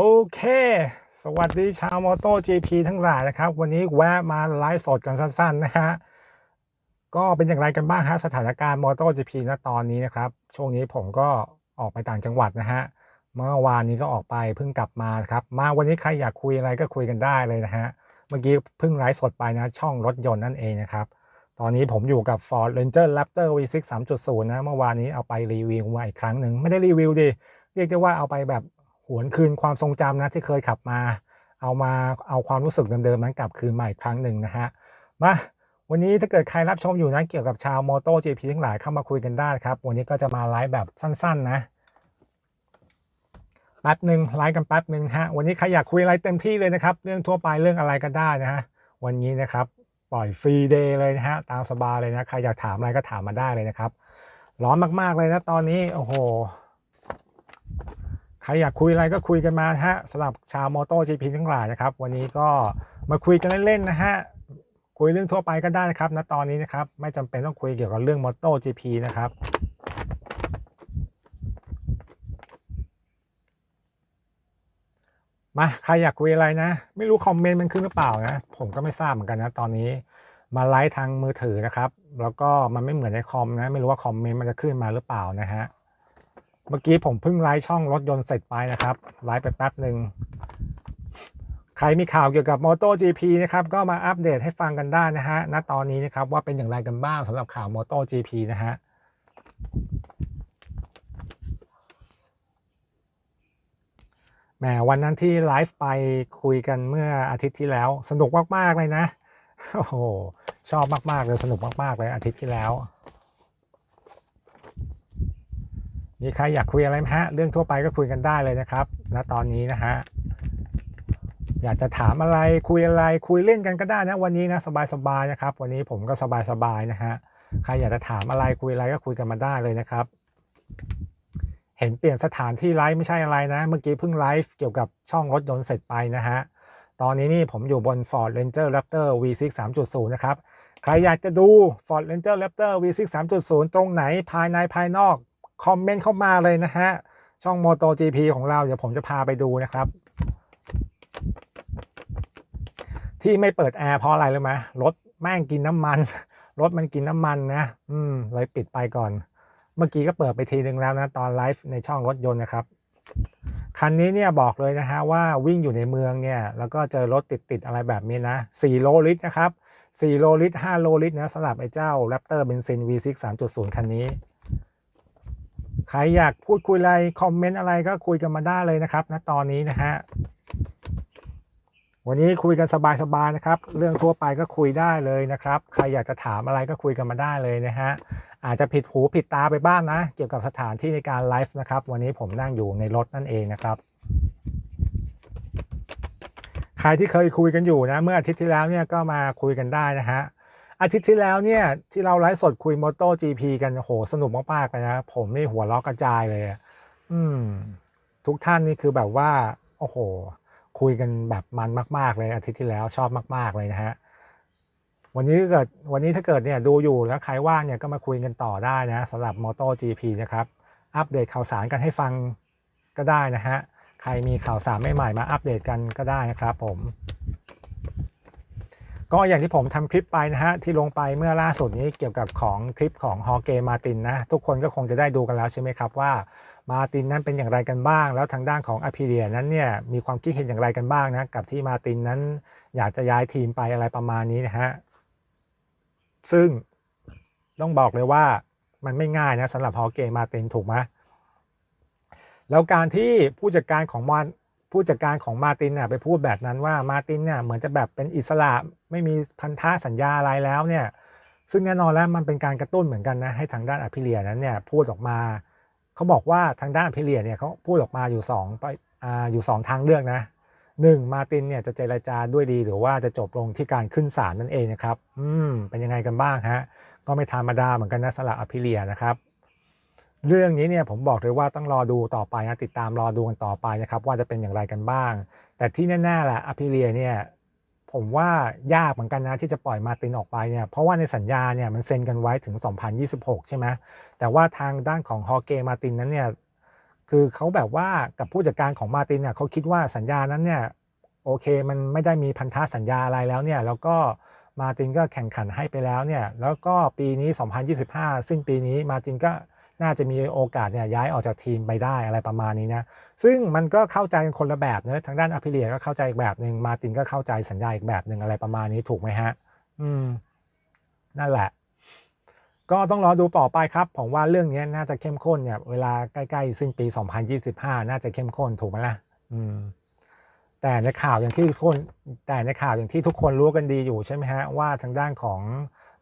โอเค สวัสดีชาวมอโต้ GP ทั้งหลายนะครับ วันนี้แวะมาไลฟ์สดกันสั้นๆนะฮะ ก็เป็นอย่างไรกันบ้างฮะสถานการณ์มอโต้ GP ณตอนนี้นะครับ ช่วงนี้ผมก็ออกไปต่างจังหวัดนะฮะ เมื่อวานนี้ก็ออกไปเพิ่งกลับมาครับ มาวันนี้ใครอยากคุยอะไรก็คุยกันได้เลยนะฮะ เมื่อกี้เพิ่งไลฟ์สดไปนะ ช่องรถยนต์นั่นเองนะครับ ตอนนี้ผมอยู่กับ Ford Ranger Raptor V6 3.0 นะ เมื่อวานนี้เอาไปรีวิวมาอีกครั้งหนึ่ง ไม่ได้รีวิวดิ เรียกได้ว่าเอาไปแบบ หวนคืนความทรงจำนะที่เคยขับมา เอามาเอาความรู้สึกเดิมๆนั้นกลับคืนมาอีกครั้งหนึ่งนะฮะมาวันนี้ถ้าเกิดใครรับชมอยู่นะเกี่ยวกับชาวมอโต้ GP ทั้งหลายเข้ามาคุยกันได้ครับ วันนี้ก็จะมาไลฟ์แบบสั้นๆ นะแป๊บหนึ่งไลฟ์กันแป๊บหนึ่งฮะวันนี้ใครอยากคุยอะไรเต็มที่เลยนะครับ เรื่องทั่วไปเรื่องอะไรก็ได้นะฮะวันนี้นะครับปล่อยฟรีเดย์เลยนะฮะตามสบายเลยนะใครอยากถามอะไรก็ถามมาได้เลยนะครับ ร้อนมากๆเลยนะตอนนี้โอ้โห ครอยากคุยอะไรก็คุยกันมาฮะสำหรับชาวมอโต้ GP ทั้งหลายนะครับ วันนี้ก็มาคุยกันเล่นๆนะฮะคุยเรื่องทั่วไปก็ได้นะครับณตอนนี้นะครับ ไม่จำเป็นต้องคุยเกี่ยวกับเรื่องมอโต้ GP นะครับมาใครอยากคุยอะไรนะ ไม่รู้คอมเมนต์มันขึ้นหรือเปล่านะ ผมก็ไม่ทราบเหมือนกันนะตอนนี้มาไลฟ์ทางมือถือนะครับ แล้วก็มันไม่เหมือนในคอมนะ ไม่รู้ว่าคอมเมนต์มันจะขึ้นมาหรือเปล่านะฮะ เมื่อกี้ผมเพิ่งไลฟ์ช่องรถยนต์เสร็จไปนะครับไลฟ์ไปแป๊บหนึ่งใครมีข่าวเกี่ยวกับ Moto GP นะครับก็มาอัปเดตให้ฟังกันได้นะฮะณตอนนี้นะครับว่าเป็นอย่างไรกันบ้างสำหรับข่าว Moto GP นะฮะแหมวันนั้นที่ไลฟ์ไปคุยกันเมื่ออาทิตย์ที่แล้ว สนุกมาก ๆ เลยนะ โอ้โห ชอบมาก ๆ เลย สนุกมาก ๆ เลยอาทิตย์ที่แล้ว มีใครอยากคุยอะไรไหมฮะ เรื่องทั่วไปก็คุยกันได้เลยนะครับณตอนนี้นะฮะ อยากจะถามอะไรคุยอะไรคุยเล่นกันก็ได้นะ วันนี้นะสบายๆนะครับ วันนี้ผมก็สบายๆนะฮะ ใครอยากจะถามอะไรคุยอะไรก็คุยกันมาได้เลยนะครับ เห็นเปลี่ยนสถานที่ไลฟ์ไม่ใช่อะไรนะ เมื่อกี้เพิ่งไลฟ์เกี่ยวกับช่องรถยนต์เสร็จไปนะฮะ ตอนนี้นี่ผมอยู่บน Ford Ranger Raptor V6 3.0 นะครับ ใครอยากจะดู Ford Ranger Raptor V6 3.0 ตรงไหนภายในภายนอก คอมเมนต์เข้ามาเลยนะฮะ ช่อง Moto GP ของเรา เดี๋ยวผมจะพาไปดูนะครับ ที่ไม่เปิดแอร์เพราะอะไรรู้ไหมรถแม่งกินน้ำมัน รถมันกินน้ำมันนะ อืม เลยปิดไปก่อน เมื่อกี้ก็เปิดไปทีนึงแล้วนะ ตอนไลฟ์ในช่องรถยนต์นะครับ คันนี้เนี่ยบอกเลยนะฮะว่าวิ่งอยู่ในเมืองเนี่ย แล้วก็เจอรถติดๆอะไรแบบนี้นะ4โลลิตรนะครับ4โลลิตร5โลลิตรนะสำหรับไอ้เจ้า Raptor Benzin V6 3.0 คันนี้ ใครอยากพูดคุยอะไร คอมเมนต์อะไรก็คุยกันมาได้เลยนะครับณตอนนี้นะฮะวันนี้คุยกันสบายๆนะครับ เรื่องทั่วไปก็คุยได้เลยนะครับ ใครอยากจะถามอะไรก็คุยกันมาได้เลยนะฮะอาจจะผิดหูผิดตาไปบ้างนะเกี่ยวกับสถานที่ในการไลฟ์นะครับ วันนี้ผมนั่งอยู่ในรถนั่นเองนะครับ ใครที่เคยคุยกันอยู่นะ เมื่ออาทิตย์ที่แล้วเนี่ยก็มาคุยกันได้นะฮะ อาทิตย์ที่แล้วเนี่ยที่เราไลฟ์สดคุย Moto GP กันโหสนุกมากๆเลยนะ ผมนี่หัวล้อกระจายเลย อืม ทุกท่านนี่คือแบบว่า โอ้โห คุยกันแบบมันมาก ๆ เลยอาทิตย์ที่แล้วชอบมาก ๆ เลยนะฮะวันนี้ถ้าเกิดวันนี้ถ้าเกิดเนี่ยดูอยู่แล้วใครว่างเนี่ยก็มาคุยกันต่อได้นะสำหรับ Moto GP นะครับ อัปเดตข่าวสารกันให้ฟังก็ได้นะฮะใครมีข่าวสารใหม่ๆมาอัปเดตกันก็ได้นะครับผม ก็อย่างที่ผมทำคลิปไปนะฮะ ที่ลงไปเมื่อล่าสุดนี้เกี่ยวกับของคลิปของฮอเกมาตินนะ ทุกคนก็คงจะได้ดูกันแล้วใช่ไหมครับว่ามาตินนั้นเป็นอย่างไรกันบ้าง แล้วทางด้านของอภิเดียนั้นเนี่ยมีความคิดเห็นอย่างไรกันบ้างนะกับที่มาตินนั้นอยากจะย้ายทีมไปอะไรประมาณนี้นะฮะซึ่งต้องบอกเลยว่ามันไม่ง่ายนะสำหรับฮอเกมาตินถูกไหมแล้วการที่ผู้จัดการของมา ผู้จัดการของมาตินเนี่ยไปพูดแบบนั้นว่ามาตินเนี่ยเหมือนจะแบบเป็นอิสระไม่มีพันธะสัญญาอะไรแล้วเนี่ยซึ่งแน่นอนแล้วมันเป็นการกระตุ้นเหมือนกันนะให้ทางด้านอภิเลียนั้นเนี่ยพูดออกมาเขาบอกว่าทางด้านอภิเลียเนี่ยเขาพูดออกมาอยู่2ไปอ่าอยู่ 2 ทางเลือกนะหนึ่งมาตินเนี่ยจะเจรจาด้วยดีหรือว่าจะจบลงที่การขึ้นศาลนั่นเองนะครับ อืมเป็นยังไงกันบ้างฮะก็ไม่ธรรมดาเหมือนกันนะสำหรับอภิเลียนะครับ เรื่องนี้เนี่ยผมบอกเลยว่าต้องรอดูต่อไปนะติดตามรอดูกันต่อไปนะครับ ว่าจะเป็นอย่างไรกันบ้าง แต่ที่แน่ๆแหละอภิเลียเนี่ยผมว่ายากเหมือนกันนะที่จะปล่อยมาตินออกไปเนี่ยเพราะว่าในสัญญาเนี่ยมันเซ็นกันไว้ถึง 2026 ใช่ไหมแต่ว่าทางด้านของฮอเกมาตินนั้นเนี่ยคือเขาแบบว่ากับผู้จัดการของมาตินเนี่ยเขาคิดว่าสัญญานั้นเนี่ยโอเคมันไม่ได้มีพันธสัญญาอะไรแล้วเนี่ยแล้วก็มาตินก็แข่งขันให้ไปแล้วเนี่ยแล้วก็ปีนี้ 2025 สิ้นปีนี้มาตินก็ น่าจะมีโอกาสเนี่ยย้ายออกจากทีมไปได้อะไรประมาณนี้นะซึ่งมันก็เข้าใจกันคนละแบบเนอะทางด้านอภิเลียก็เข้าใจอีกแบบหนึ่งมาตินก็เข้าใจสัญญาอีกแบบหนึ่งอะไรประมาณนี้ถูกไหมฮะ อืม นั่นแหละ ก็ต้องรอดูต่อไปครับผมว่าเรื่องนี้น่าจะเข้มข้นเนี่ยเวลาใกล้ๆสิ้นปี 2025 น่าจะเข้มข้นถูกไหมล่ะ อืมแต่ในข่าวอย่างที่ทุกคนแต่ในข่าวอย่างที่ทุกคนรู้กันดีอยู่ใช่ไหมฮะว่าทางด้านของ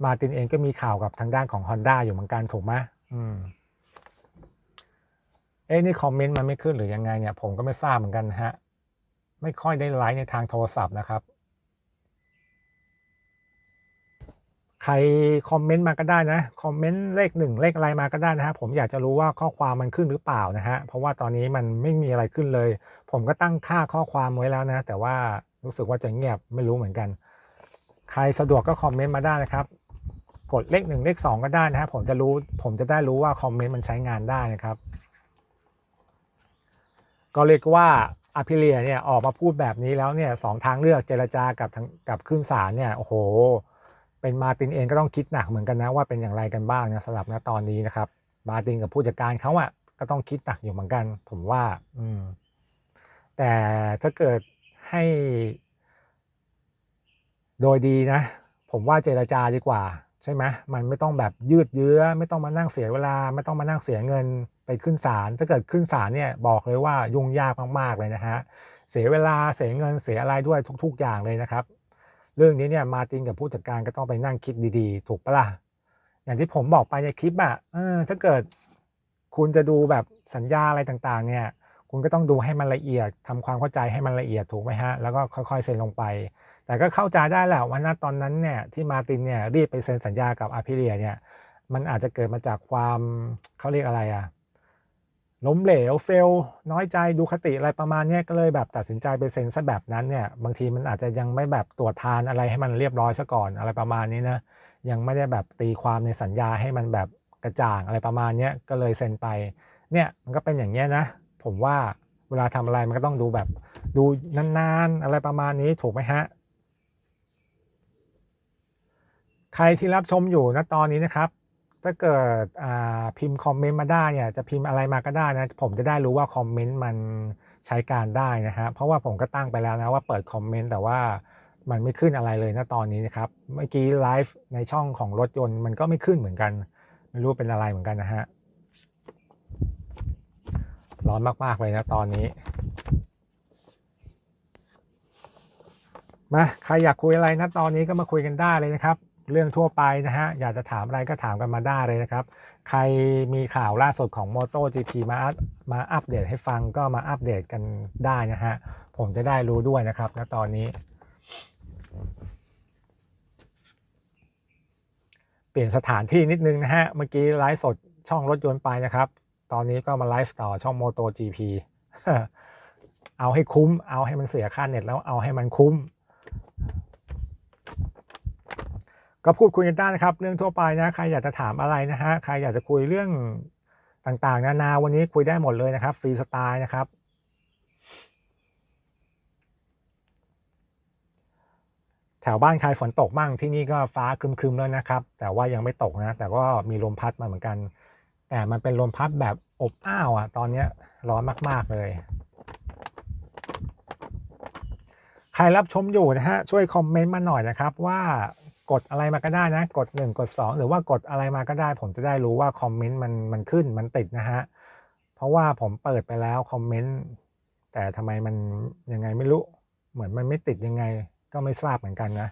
มาตินเองก็มีข่าวกับทางด้านของ Honda อยู่เหมือนกันถูกไหมอืม เอ้นี่คอมเมนต์มันไม่ขึ้นหรือยังไงเนี่ย ผมก็ไม่ทราบเหมือนกันฮะ ไม่ค่อยได้ไลฟ์ในทางโทรศัพท์นะครับ ใครคอมเมนต์มาก็ได้นะ คอมเมนต์เลขหนึ่งเลขอะไรมาก็ได้นะฮะ ผมอยากจะรู้ว่าข้อความมันขึ้นหรือเปล่านะฮะ เพราะว่าตอนนี้มันไม่มีอะไรขึ้นเลย ผมก็ตั้งค่าข้อความไว้แล้วนะ แต่ว่ารู้สึกว่าจะเงียบไม่รู้เหมือนกัน ใครสะดวกก็คอมเมนต์มาได้นะครับ กดเลขหนึ่งเลขสองก็ได้นะฮะผมจะรู้ ผมจะได้รู้ว่าคอมเมนต์มันใช้งานได้นะครับ ก็เรียกว่าอภิเลียเนี่ยออกมาพูดแบบนี้แล้วเนี่ยสองทางเลือกเจรจากับทางกับขึ้นศาลเนี่ยโอ้โห เป็นมาตินเองก็ต้องคิดหนักเหมือนกันนะว่าเป็นอย่างไรกันบ้างนะสำหรับณตอนนี้นะครับ มาตินกับผู้จัดการเขาอะก็ต้องคิดหนักอยู่เหมือนกัน ผมว่า อืม แต่ถ้าเกิดให้ โดยดีนะ ผมว่าเจรจาดีกว่า ใช่ไหมมันไม่ต้องแบบยืดเยื้อ ไม่ต้องมานั่งเสียเวลา ไม่ต้องมานั่งเสียเงิน ไปขึ้นศาลถ้าเกิดขึ้นศาลเนี่ยบอกเลยว่ายุ่งยากมากๆเลยนะฮะเสียเวลาเสียเงินเสียอะไรด้วยทุก ๆ อย่างเลยนะครับ เรื่องนี้เนี่ยมาตินกับผู้จัดการก็ต้องไปนั่งคิดดีๆ ถูกปะล่ะอย่างที่ผมบอกไปในคลิปอะถ้าเกิดคุณจะดูแบบสัญญาอะไรต่างๆ เนี่ย คุณก็ต้องดูให้มันละเอียดทำความเข้าใจให้มันละเอียดถูกไหมฮะ แล้วก็ค่อยๆเซ็นลงไป แต่ก็เข้าใจได้แหละว่าณตอนนั้นเนี่ยที่มาตินเนี่ยรีบไปเซ็นสัญญากับอาพิเลียเนี่ย มันอาจจะเกิดมาจากความเขาเรียกอะไรอะ ล้มเหลวเฟลน้อยใจดูคติอะไรประมาณนี้ก็เลยแบบตัดสินใจไปเซ็นซะแบบนั้นเนี่ยบางทีมันอาจจะยังไม่แบบตรวจทานอะไรให้มันเรียบร้อยซะก่อนอะไรประมาณนี้นะยังไม่ได้แบบตีความในสัญญาให้มันแบบกระจ่างอะไรประมาณนี้ก็เลยเซ็นไปเนี่ยมันก็เป็นอย่างเงี้ยนะ ผมว่าเวลาทำอะไรมันก็ต้องดูแบบดูนานๆ อะไรประมาณนี้ถูกไหมฮะใครที่รับชมอยู่ณตอนนี้นะครับ ถ้าเกิดพิมพ์คอมเมนต์มาได้เนี่ยจะพิมพ์อะไรมาก็ได้นะ ผมจะได้รู้ว่าคอมเมนต์มันใช้การได้นะฮะเพราะว่าผมก็ตั้งไปแล้วนะว่าเปิดคอมเมนต์แต่ว่ามันไม่ขึ้นอะไรเลยณตอนนี้นะครับ เมื่อกี้ไลฟ์ในช่องของรถยนต์มันก็ไม่ขึ้นเหมือนกัน ไม่รู้เป็นอะไรเหมือนกันนะฮะร้อนมากๆเลยนะตอนนี้ มาใครอยากคุยอะไรนะตอนนี้ก็มาคุยกันได้เลยนะครับ เรื่องทั่วไปนะฮะ อยากจะถามอะไรก็ถามกันมาได้เลยนะครับ ใครมีข่าวล่าสุดของ Moto GP มามาอัปเดตให้ฟังก็มาอัปเดตกันได้นะฮะ ผมจะได้รู้ด้วยนะครับณตอนนี้ เปลี่ยนสถานที่นิดนึงนะฮะ เมื่อกี้ไลฟ์สดช่องรถยนต์ไปนะครับ ตอนนี้ก็มาไลฟ์ต่อช่อง Moto GP เอาให้คุ้ม เอาให้มันเสียค่าเน็ตแล้วเอาให้มันคุ้ม ก็พูดคุยกันได้นะครับ เรื่องทั่วไปนะใครอยากจะถามอะไรนะฮะใครอยากจะคุยเรื่องต่างๆ นานาวันนี้คุยได้หมดเลยนะครับฟรีสไตล์นะครับแถวบ้านใครฝนตกบ้างที่นี่ก็ฟ้าครึมๆแล้วนะครับ แต่ว่ายังไม่ตกนะ แต่ก็มีลมพัดมาเหมือนกัน แต่มันเป็นลมพัดแบบอบอ้าวอะ ตอนนี้ร้อนมาก ๆเลย ใครรับชมอยู่นะฮะช่วยคอมเมนต์มาหน่อยนะครับว่า กดอะไรมาก็ได้นะ กด 1 กด 2 หรือว่ากดอะไรมาก็ได้ ผมจะได้รู้ว่าคอมเมนต์มันมันขึ้นมันติดนะฮะ เพราะว่าผมเปิดไปแล้วคอมเมนต์แต่ทำไมมันยังไงไม่รู้ เหมือนมันไม่ติดยังไงก็ไม่ทราบเหมือนกันนะ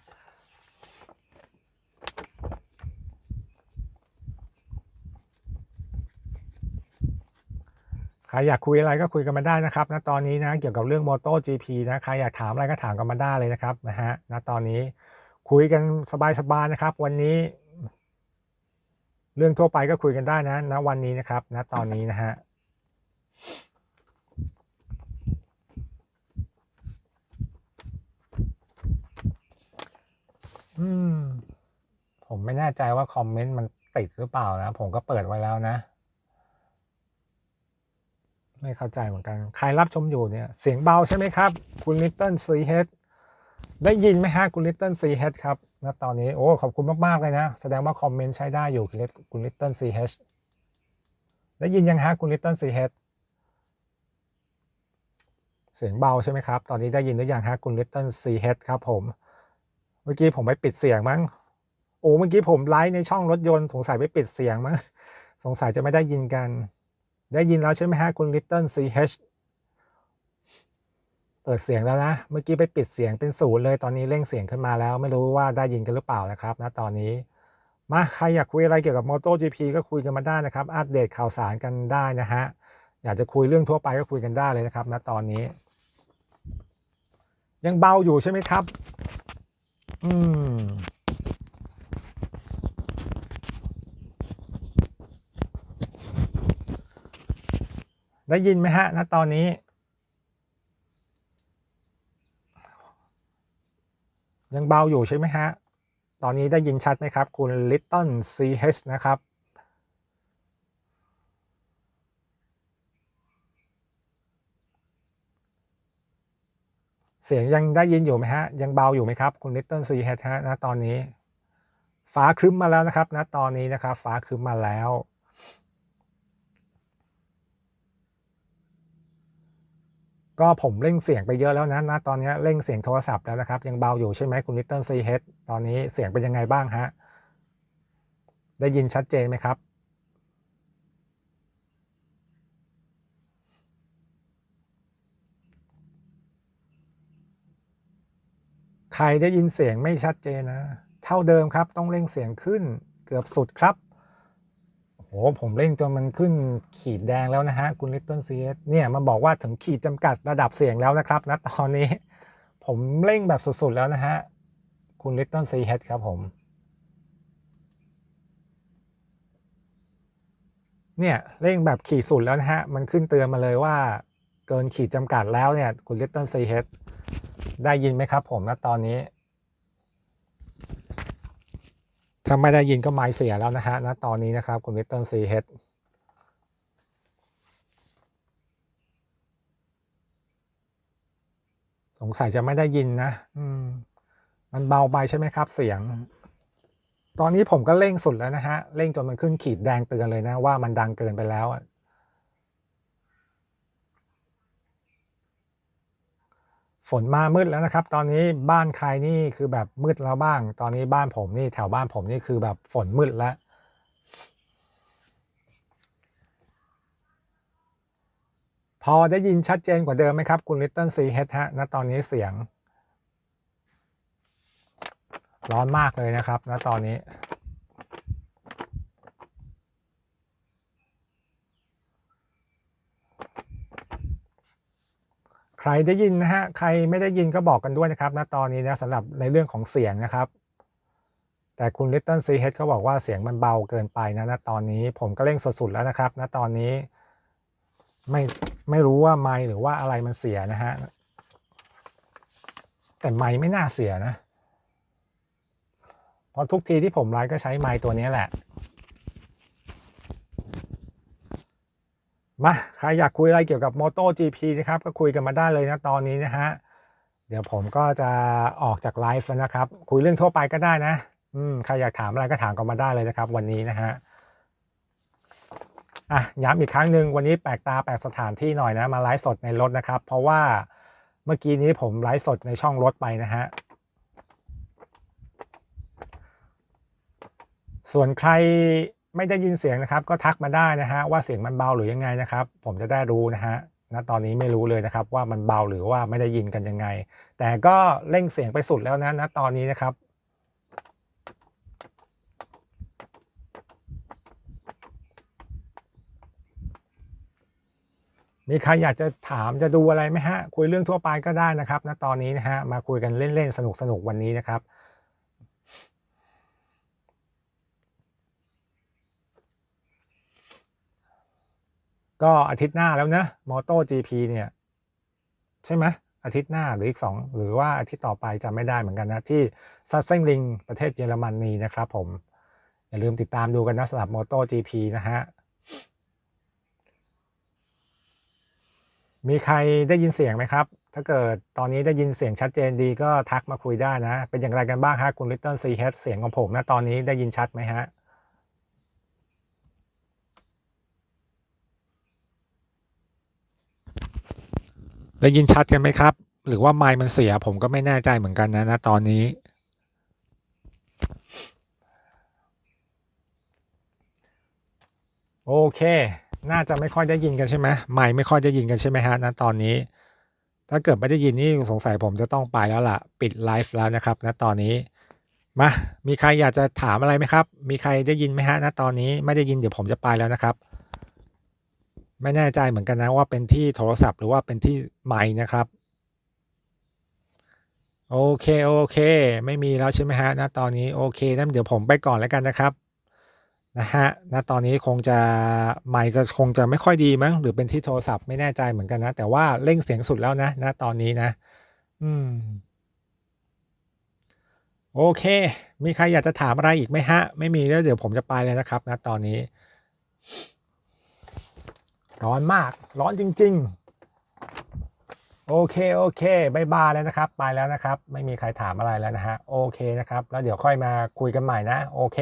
ใครอยากคุยอะไรก็คุยกันมาได้นะครับณตอนนี้นะเกี่ยวกับเรื่อง Moto GP นะใครอยากถามอะไรก็ถามกันมาได้เลยนะครับนะฮะณตอนนี้ คุยกันสบายๆนะครับ วันนี้ เรื่องทั่วไปก็คุยกันได้นะณวันนี้นะครับณตอนนี้นะฮะอืม ผมไม่แน่ใจว่าคอมเมนต์มันติดหรือเปล่านะ ผมก็เปิดไว้แล้วนะ ไม่เข้าใจเหมือนกัน ใครรับชมอยู่เนี่ย เสียงเบาใช่ไหมครับ คุณลิตเติ้ลซีเฮด ได้ยินไหมฮะคุณลิตเติ้ลซีเฮดครับณตอนนี้โอ้ขอบคุณมาก ๆ เลยนะ แสดงว่าคอมเมนต์ใช้ได้อยู่คุณคุณลิตเติ้ลซีเฮดได้ยินยังฮะคุณลิตเติ้ลซีเฮดเสียงเบาใช่ไหมครับ ตอนนี้ได้ยินหรือยังฮะคุณลิตเติ้ลซีเฮดครับผม เมื่อกี้ผมไปปิดเสียงมั้งโอ้เมื่อกี้ผมไลฟ์ในช่องรถยนต์สงสัยไปปิดเสียงมั้งสงสัยจะไม่ได้ยินกัน ได้ยินแล้วใช่ไหมฮะคุณลิตเติ้ลซีเฮด เปิดเสียงแล้วนะ เมื่อกี้ไปปิดเสียงเป็นศูนย์เลย ตอนนี้เร่งเสียงขึ้นมาแล้ว ไม่รู้ว่าได้ยินกันหรือเปล่านะครับนะตอนนี้ มาใครอยากคุยอะไรเกี่ยวกับ MotoGP ก็คุยกันมาได้นะครับ อัปเดตข่าวสารกันได้นะฮะ อยากจะคุยเรื่องทั่วไปก็คุยกันได้เลยนะครับนะตอนนี้ ยังเบาอยู่ใช่ไหมครับ อืมได้ยินไหมฮะณตอนนี้ ยังเบาอยู่ใช่ไหมฮะ ตอนนี้ได้ยินชัดไหมครับ คุณลิตเติ้ลซีเฮนะครับ เสียงยังได้ยินอยู่ไหมฮะ ยังเบาอยู่ไหมครับ คุณลิตเติ้ลซีเฮฮะณตอนนี้ ฟ้าครึ้มมาแล้วนะครับณตอนนี้นะครับ ฟ้าครึ้มมาแล้ว ก็ผมเร่งเสียงไปเยอะแล้วนะนะตอนนี้เร่งเสียงโทรศัพท์แล้วนะครับ ยังเบาอยู่ใช่ไหมคุณลิตเติ้ลซีเฮดตอนนี้เสียงเป็นยังไงบ้างฮะ ได้ยินชัดเจนไหมครับใครได้ยินเสียงไม่ชัดเจนนะ เท่าเดิมครับต้องเร่งเสียงขึ้นเกือบสุดครับ โอ้ผมเร่งจนมันขึ้นขีดแดงแล้วนะฮะ คุณลิตเติ้ลซีเอสเนี่ยมันบอกว่าถึงขีดจำกัดระดับเสียงแล้วนะครับณตอนนี้ ผมเร่งแบบสุดๆแล้วนะฮะ คุณลิตเติ้ลซีเอสครับผม เนี่ยเร่งแบบขีดสุดแล้วนะฮะ มันขึ้นเตือนมาเลยว่าเกินขีดจำกัดแล้วเนี่ย คุณลิตเติ้ลซีเอสได้ยินไหมครับผมณตอนนี้ ถ้าไม่ได้ยินก็ไม้เสียแล้วนะฮะณตอนนี้นะครับ คุณวิตเติ้ลซีเฮดสงสัยจะไม่ได้ยินนะ อืม มันเบาไปใช่ไหมครับ เสียง ตอนนี้ผมก็เร่งสุดแล้วนะฮะ เร่งจนมันขึ้นขีดแดงเตือนเลยนะว่ามันดังเกินไปแล้ว ฝนมามืดแล้วนะครับ ตอนนี้บ้านใครนี่คือแบบมืดแล้วบ้าง ตอนนี้บ้านผมนี่แถวบ้านผมนี่คือแบบฝนมืดแล้วพอได้ยินชัดเจนกว่าเดิมไหมครับ คุณลิตเติ้ลซีเฮดฮะณตอนนี้เสียง ร้อนมากเลยนะครับณตอนนี้ ใครได้ยินนะฮะใครไม่ได้ยินก็บอกกันด้วยนะครับณตอนนี้นะสำหรับในเรื่องของเสียงนะครับ แต่คุณ Little C H เขาบอกว่าเสียงมันเบาเกินไปนะณตอนนี้ผมก็เร่งสุดๆแล้วนะครับณตอนนี้ ไม่ไม่รู้ว่าไมหรือว่าอะไรมันเสียนะฮะแต่ไมไม่น่าเสียนะเพราะทุกทีที่ผมไลฟ์ก็ใช้ไมตัวนี้แหละ มาใครอยากคุยอะไรเกี่ยวกับ Moto GP นะครับ ก็คุยกันมาได้เลยนะตอนนี้นะฮะ เดี๋ยวผมก็จะออกจากไลฟ์นะครับ คุยเรื่องทั่วไปก็ได้นะ อืมใครอยากถามอะไรก็ถามกันมาได้เลยนะครับ วันนี้นะฮะอะย้ำอีกครั้งหนึ่งวันนี้แปลกตาแปลกสถานที่หน่อยนะ มาไลฟ์สดในรถนะครับ เพราะว่าเมื่อกี้นี้ผมไลฟ์สดในช่องรถไปนะฮะส่วนใคร ไม่ได้ยินเสียงนะครับ ก็ทักมาได้นะฮะว่าเสียงมันเบาหรือยังไงนะครับ ผมจะได้รู้นะฮะณตอนนี้ไม่รู้เลยนะครับว่ามันเบาหรือว่าไม่ได้ยินกันยังไง แต่ก็เร่งเสียงไปสุดแล้วนะณตอนนี้นะครับมีใครอยากจะถามจะดูอะไรไหมฮะ คุยเรื่องทั่วไปก็ได้นะครับณตอนนี้นะฮะมาคุยกันเล่นๆสนุกๆวันนี้นะครับ ก็อาทิตย์หน้าแล้วนะมอโต้ GP เนี่ย ใช่ไหมอาทิตย์หน้าหรืออีกสองหรือว่าอาทิตย์ต่อไปจะไม่ได้เหมือนกันนะ ที่ซัสเซงลิงประเทศเยอรมนีนะครับผม อย่าลืมติดตามดูกันนะสำหรับมอโต้ GP นะฮะ มีใครได้ยินเสียงไหมครับ ถ้าเกิดตอนนี้ได้ยินเสียงชัดเจนดีก็ทักมาคุยได้นะ เป็นอย่างไรกันบ้างฮะคุณลิตเติ้ลซีเฮดเสียงของผมนะตอนนี้ได้ยินชัดไหมฮะ ได้ยินชัดกันไหมครับ หรือว่าไมค์มันเสียผมก็ไม่แน่ใจเหมือนกันนะนะตอนนี้ โอเค น่าจะไม่ค่อยได้ยินกันใช่ไหมไมค์ไม่ค่อยได้ยินกันใช่ไหมฮะณตอนนี้ ถ้าเกิดไม่ได้ยินนี่สงสัยผมจะต้องไปแล้วล่ะ ปิดไลฟ์แล้วนะครับณตอนนี้มามีใครอยากจะถามอะไรไหมครับ มีใครได้ยินไหมฮะณตอนนี้ไม่ได้ยินเดี๋ยวผมจะไปแล้วนะครับ ไม่แน่ใจเหมือนกันนะว่าเป็นที่โทรศัพท์หรือว่าเป็นที่ไมค์นะครับ โอเค โอเค ไม่มีแล้วใช่ไหมฮะณตอนนี้โอเคนั้นเดี๋ยวผมไปก่อนแล้วกันนะครับนะฮะณตอนนี้คงจะไมค์ก็คงจะไม่ค่อยดีมั้งหรือเป็นที่โทรศัพท์ไม่แน่ใจเหมือนกันนะ แต่ว่าเร่งเสียงสุดแล้วนะณตอนนี้นะ อืม โอเค มีใครอยากจะถามอะไรอีกไหมฮะ ไม่มีแล้วเดี๋ยวผมจะไปเลยนะครับณตอนนี้ ร้อนมาก ร้อนจริง ๆ โอเค โอเคบายบายแล้วนะครับ ไปแล้วนะครับ ไม่มีใครถามอะไรแล้วนะฮะ โอเคนะครับ แล้วเดี๋ยวค่อยมาคุยกันใหม่นะ โอเค